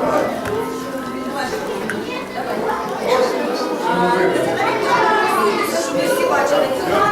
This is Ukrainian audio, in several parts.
Давай. Ми всі бачили.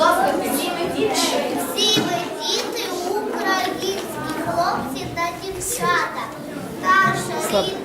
ласка, всі ви діти. Всі ви діти, українські хлопці та дівчата. Наша рідна.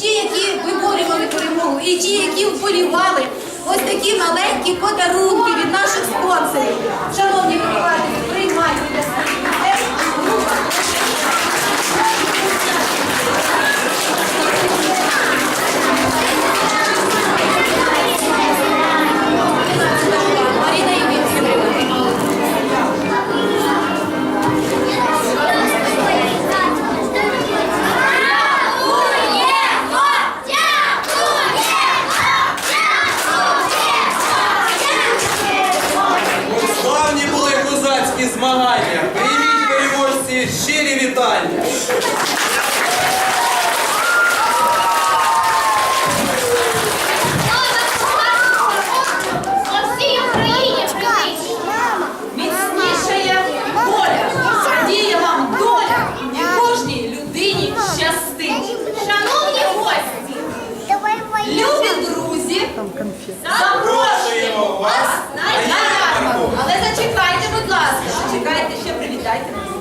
ті, які виборювали перемогу, і ті, які вболівали, ось такі маленькі подарунки від наших спонсорів. змагання. Прийміть переможці щирі вітання. привітайте нас.